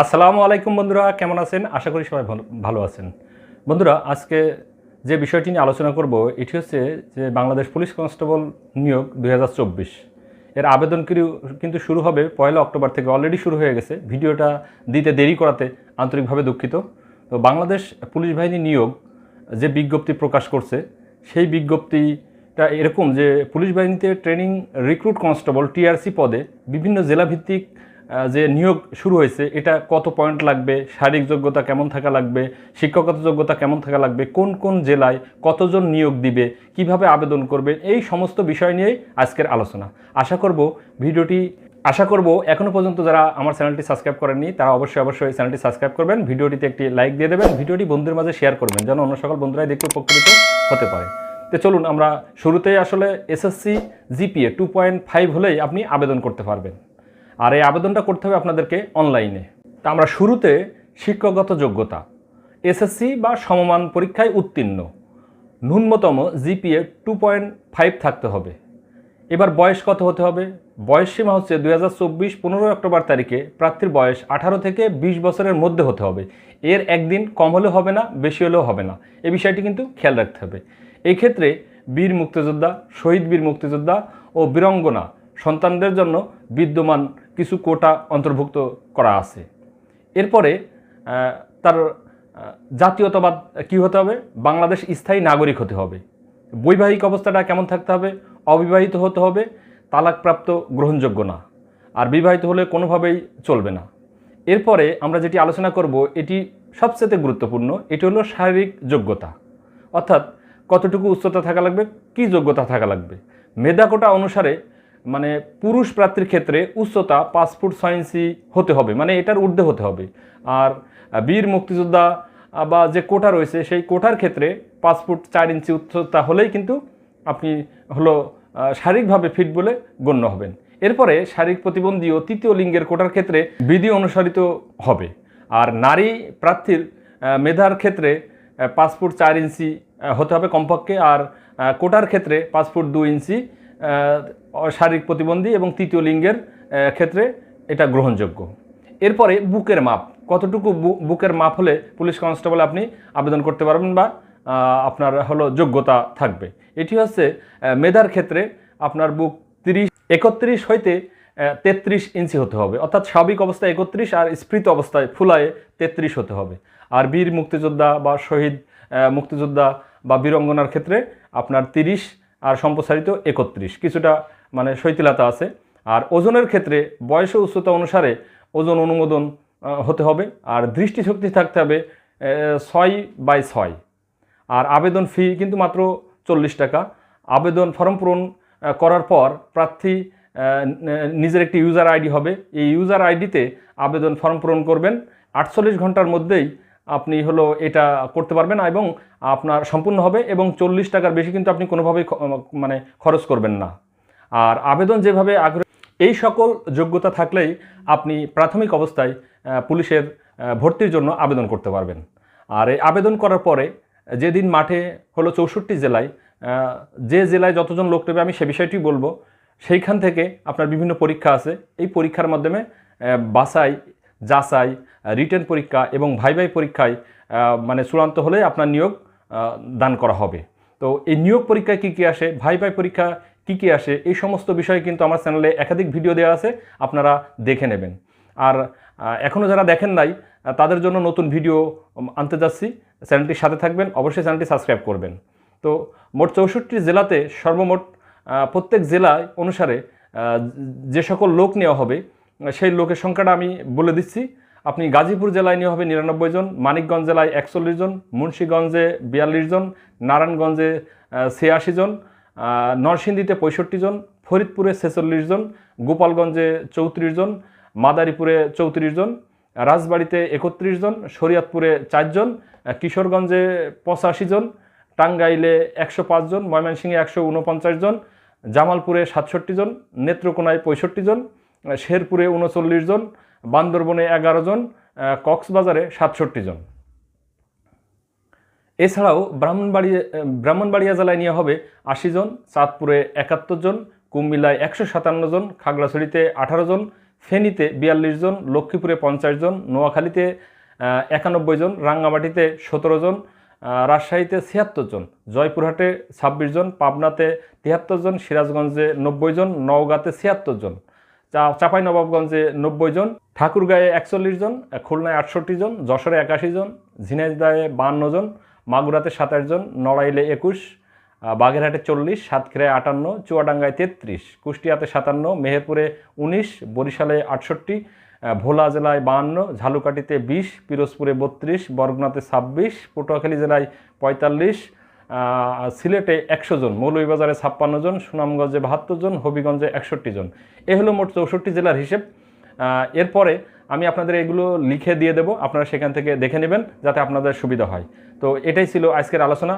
আসসালামু আলাইকুম বন্ধুরা, কেমন আছেন? আশা করি সবাই ভালো- আছেন। বন্ধুরা, আজকে যে বিষয়টি নিয়ে আলোচনা করব, এটি হচ্ছে যে বাংলাদেশ পুলিশ কনস্টেবল নিয়োগ দু হাজার চব্বিশ। এর আবেদন কিন্তু শুরু হবে পয়লা অক্টোবর থেকে অলরেডি শুরু হয়ে গেছে। ভিডিওটা দিতে দেরি করাতে আন্তরিকভাবে দুঃখিত। তো বাংলাদেশ পুলিশ বাহিনী নিয়োগ যে বিজ্ঞপ্তি প্রকাশ করছে, সেই বিজ্ঞপ্তিটা এরকম যে পুলিশ বাহিনীতে ট্রেনিং রিক্রুট কনস্টেবল টিআরসি পদে বিভিন্ন জেলাভিত্তিক যে নিয়োগ শুরু হয়েছে, এটা কত পয়েন্ট লাগবে, শারীরিক যোগ্যতা কেমন থাকা লাগবে, শিক্ষাগত যোগ্যতা কেমন থাকা লাগবে, কোন কোন জেলায় কতজন নিয়োগ দিবে, কীভাবে আবেদন করবে, এই সমস্ত বিষয় নিয়েই আজকের আলোচনা। আশা করব ভিডিওটি, আশা করব এখনও পর্যন্ত যারা আমার চ্যানেলটি সাবস্ক্রাইব করেননি, তারা অবশ্যই অবশ্যই চ্যানেলটি সাবস্ক্রাইব করবেন, ভিডিওটিতে একটি লাইক দিয়ে দেবেন, ভিডিওটি বন্ধুদের মাঝে শেয়ার করবেন, যেন অন্য সকল বন্ধুরাই দেখতে উপকৃত হতে পারে। তো চলুন, আমরা শুরুতেই আসলে SSC GPA two point five হলেই আপনি আবেদন করতে পারবেন। আর এই আবেদনটা করতে হবে আপনাদেরকে অনলাইনে। তা আমরা শুরুতে শিক্ষাগত যোগ্যতা এসএসসি বা সমমান পরীক্ষায় উত্তীর্ণ। ন্যূনতম জিপিএ টু পয়েন্ট ফাইভ থাকতে হবে। এবার বয়স কত হতে হবে? বয়স সীমা হচ্ছে দুই হাজার চব্বিশ পনেরোই অক্টোবর তারিখে প্রার্থীর বয়স আঠারো থেকে বিশ বছরের মধ্যে হতে হবে। এর একদিন কম হলেও হবে না, বেশি হলেও হবে না। এ বিষয়টি কিন্তু খেয়াল রাখতে হবে। এই ক্ষেত্রে বীর মুক্তিযোদ্ধা, শহীদ বীর মুক্তিযোদ্ধা ও বীরঙ্গনা সন্তানদের জন্য বিদ্যমান কিছু কোটা অন্তর্ভুক্ত করা আছে। এরপরে তার জাতীয়তাবাদ কি হতে হবে? বাংলাদেশ স্থায়ী নাগরিক হতে হবে। বৈবাহিক অবস্থাটা কেমন থাকতে হবে? অবিবাহিত হতে হবে, তালাকপ্রাপ্ত গ্রহণযোগ্য না। আর বিবাহিত হলে কোনোভাবেই চলবে না। এরপরে আমরা যেটি আলোচনা করব, এটি সবচেয়ে গুরুত্বপূর্ণ, এটি হলো শারীরিক যোগ্যতা। অর্থাৎ কতটুকু উচ্চতা থাকা লাগবে, কি যোগ্যতা থাকা লাগবে? মেধাকোটা অনুসারে মানে পুরুষ প্রার্থীর ক্ষেত্রে উচ্চতা পাঁচ ফুট ছয় ইঞ্চি হতে হবে মানে এটার ঊর্ধ্বে হতে হবে। আর বীর মুক্তিযোদ্ধা বা যে কোটা রয়েছে, সেই কোটার ক্ষেত্রে পাঁচ ফুট চার ইঞ্চি উচ্চতা হলেই কিন্তু আপনি হলো শারীরিকভাবে ফিট বলে গণ্য হবেন। এরপরে শারীরিক প্রতিবন্ধী ও তৃতীয় লিঙ্গের কোটার ক্ষেত্রে বিধি অনুসারিত হবে। আর নারী প্রার্থীর মেধার ক্ষেত্রে পাঁচ ফুট চার ইঞ্চি হতে হবে কমপক্ষে। আর কোটার ক্ষেত্রে পাঁচ ফুট দু ইঞ্চি শারীরিক প্রতিবন্ধী এবং তৃতীয় লিঙ্গের ক্ষেত্রে এটা গ্রহণযোগ্য। এরপরে বুকের মাপ। কতটুকু বুকের মাপ হলে পুলিশ কনস্টেবল আপনি আবেদন করতে পারবেন বা আপনার হলো যোগ্যতা থাকবে। এটি হচ্ছে মেধার ক্ষেত্রে আপনার বুক তিরিশ, একত্রিশ হইতে তেত্রিশ ইঞ্চি হতে হবে। অর্থাৎ স্বাভাবিক অবস্থায় একত্রিশ আর স্ফৃত অবস্থায় ফুলায় তেত্রিশ হতে হবে। আর বীর মুক্তিযোদ্ধা বা শহীদ মুক্তিযোদ্ধা বা বীরঙ্গনার ক্ষেত্রে আপনার তিরিশ আর সম্প্রসারিত একত্রিশ। কিছুটা মানে শৈথিলতা আছে। আর ওজনের ক্ষেত্রে বয়স উচ্চতা অনুসারে ওজন অনুমোদন হতে হবে। আর দৃষ্টিশক্তি থাকতে হবে ছয় বাই ছয়। আর আবেদন ফি কিন্তু মাত্র চল্লিশ টাকা। আবেদন ফর্ম পূরণ করার পর প্রার্থী নিজের একটি ইউজার আইডি হবে। এই ইউজার আইডিতে আবেদন ফর্ম পূরণ করবেন। আটচল্লিশ ঘণ্টার মধ্যেই আপনি হলো এটা করতে পারবেন এবং আপনার সম্পূর্ণ হবে এবং চল্লিশ টাকার বেশি কিন্তু আপনি কোনোভাবেই মানে খরচ করবেন না। আর আবেদন যেভাবে আগ্রহ এই সকল যোগ্যতা থাকলেই আপনি প্রাথমিক অবস্থায় পুলিশের ভর্তির জন্য আবেদন করতে পারবেন। আর এই আবেদন করার পরে যেদিন মাঠে হলো চৌষট্টি জেলায় যে জেলায় যতজন লোক নেবে আমি সে বিষয়টি বলব। সেইখান থেকে আপনার বিভিন্ন পরীক্ষা আছে। এই পরীক্ষার মাধ্যমে বাছাই যাচাই রিটেন পরীক্ষা এবং ভাই ভাই পরীক্ষায় মানে চূড়ান্ত হলে আপনার নিয়োগ দান করা হবে। তো এই নিয়োগ পরীক্ষায় কী কী আসে ভাই ভাই পরীক্ষা কী কী আসে, এই সমস্ত বিষয়ে কিন্তু আমার চ্যানেলে একাধিক ভিডিও দেওয়া আছে, আপনারা দেখে নেবেন। আর এখনও যারা দেখেন নাই তাদের জন্য নতুন ভিডিও আনতে যাচ্ছি। চ্যানেলটির সাথে থাকবেন, অবশ্যই চ্যানেলটি সাবস্ক্রাইব করবেন। তো মোট চৌষট্টি জেলাতে সর্বমোট প্রত্যেক জেলায় অনুসারে যে সকল লোক নেওয়া হবে সেই লোকের সংখ্যাটা আমি বলে দিচ্ছি। আপনি গাজীপুর জেলায় নিয়ে হবে নিরানব্বই জন, মানিকগঞ্জ জেলায় একচল্লিশ জন, মুন্সীগঞ্জে বিয়াল্লিশ জন, নারায়ণগঞ্জে ছিয়াশি জন নরসিংদীতে পঁয়ষট্টি জন, ফরিদপুরে ছেচল্লিশ জন, গোপালগঞ্জে চৌত্রিশ জন, মাদারীপুরে চৌত্রিশ জন, রাজবাড়িতে একত্রিশ জন, শরীয়তপুরে চারজন কিশোরগঞ্জে পঁচাশি জন, টাঙ্গাইলে একশো পাঁচ জন, ময়মনসিংহে একশো উনপঞ্চাশ জন, জামালপুরে সাতষট্টি জন, নেত্রকোনায় পঁয়ষট্টি জন শেরপুরে উনচল্লিশ জন, বান্দরবনে এগারো জন কক্সবাজারে সাতষট্টি জন। এছাড়াও ব্রাহ্মণবাড়িয়া ব্রাহ্মণবাড়িয়া জেলায় নেওয়া হবে আশি জন, চাঁদপুরে একাত্তর জন, কুমিল্লায় একশো সাতান্ন জন, খাগড়াছড়িতে আঠারো জন, ফেনীতে বিয়াল্লিশ জন, লক্ষ্মীপুরে পঞ্চাশ জন, নোয়াখালীতে একানব্বই জন, রাঙ্গামাটিতে সতেরো জন রাজশাহীতে ছিয়াত্তর জন, জয়পুরহাটে ছাব্বিশ জন, পাবনাতে তিয়াত্তর জন, সিরাজগঞ্জে নব্বই জন, নওগাঁতে ছিয়াত্তর জন। চা- চাঁপাইনবাবগঞ্জে নব্বই জন, ঠাকুরগাঁয়ে একচল্লিশ জন খুলনায় আটষট্টি জন, যশোরে একাশি জন, ঝিনাইদহে বান্ন জন, মাগুরাতে সাতাশ জন, নড়াইলে একুশ বাগেরহাটে চল্লিশ, সাতক্ষীরায় আটান্ন, চুয়াডাঙ্গায় তেত্রিশ, কুষ্টিয়াতে সাতান্ন, মেহেরপুরে উনিশ, বরিশালে আটষট্টি ভোলা জেলায় বাহান্ন ঝালুকাঠিতে বিশ, পিরোজপুরে বত্রিশ, বরগুনাতে ছাব্বিশ, পটুয়াখালী জেলায় পঁয়তাল্লিশ সিলেটে একশো জন, মৌলভীবাজারে ছাপ্পান্ন জন, সুনামগঞ্জে বাহাত্তর জন, হবিগঞ্জে একষট্টি জন। এ হলো মোট চৌষট্টি জেলার হিসেব। এরপরে আমি আপনাদের এগুলো লিখে দিয়ে দেব। আপনারা সেখান থেকে দেখে নেবেন যাতে আপনাদের সুবিধা হয়। তো এটাই ছিল আজকের আলোচনা।